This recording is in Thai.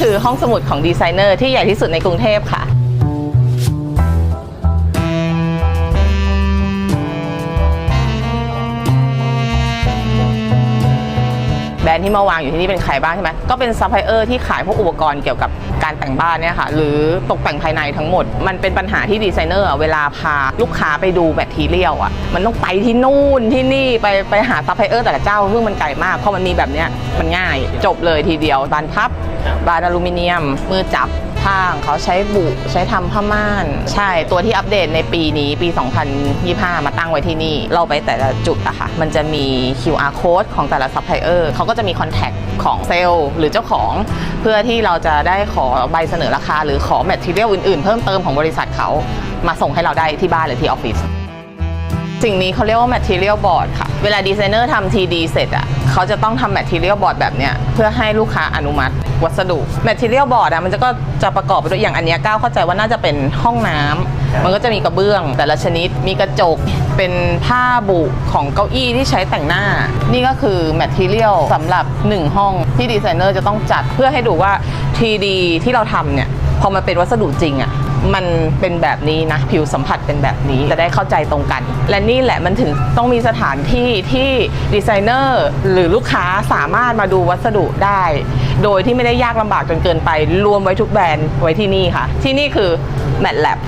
คือห้องสมุดของดีไซเนอร์ที่ใหญ่ที่สุดในกรุงเทพค่ะ แบรนด์ที่มาวางอยู่ที่นี่เป็นใครบ้างใช่ไหมก็เป็นซัพพลายเออร์ที่ขายพวกอุปกรณ์เกี่ยวกับการแต่งบ้านเนี่ยค่ะหรือตกแต่งภายในทั้งหมด มันเป็นปัญหาที่ดีไซเนอร์เวลาพาลูกค้าไปดูแมททีเรียลอะมันต้องไปที่นู่นที่นี่ไปไปหาซัพพลายเออร์แต่ละเจ้าซึ่งมันไกลมากเพราะมันมีแบบเนี้ยมันง่ายจบเลยทีเดียวบานพับบานอลูมิเนียมมือจับ ข้างเขาใช้บุใช้ทำผ้าม่าน ใช่ตัวที่อัปเดตในปีนี้ปี 2025 มาตั้งไว้ที่นี่ เราไปแต่ละจุดอะค่ะ มันจะมี QR code ของแต่ละซัพพลายเออร์เขาก็จะมีคอนแทคของเซลล์หรือเจ้าของ เพื่อที่เราจะได้ขอใบเสนอราคา หรือขอแมทเทียลอื่นๆ เพิ่มเติมของบริษัทเขามาส่งให้เราได้ที่บ้านหรือที่ออฟฟิศ สิ่งนี้เขาเรียกว่า material board ค่ะ เวลาดีไซเนอร์ทำ TD เสร็จอะเขาจะต้องทำ material board แบบเนี้ยเพื่อให้ลูกค้าอนุมัติวัสดุ material board อะมันจะก็จะประกอบไปด้วยอย่างอันเนี้ยก้าวเข้าใจว่าน่าจะเป็นห้องน้ำมันก็จะมีกระเบื้อง แต่ละชนิดมีกระจกเป็นผ้าบุของเก้าอี้ที่ใช้แต่งหน้า นี่ก็คือ material สำหรับ 1 ห้องที่ดีไซเนอร์จะต้องจัดเพื่อให้ดูว่า TD ที่เราทำเนี่ยพอมันเป็นวัสดุจริงอะ มันเป็นแบบนี้นะผิวสัมผัสเป็นแบบนี้จะได้เข้าใจตรงกัน และนี่แหละมันถึงต้องมีสถานที่ที่ดีไซเนอร์หรือลูกค้าสามารถมาดูวัสดุได้ โดยที่ไม่ได้ยากลำบากจนเกินไป รวมไว้ทุกแบรนด์ไว้ที่นี่ค่ะ ที่นี่คือ MATLAB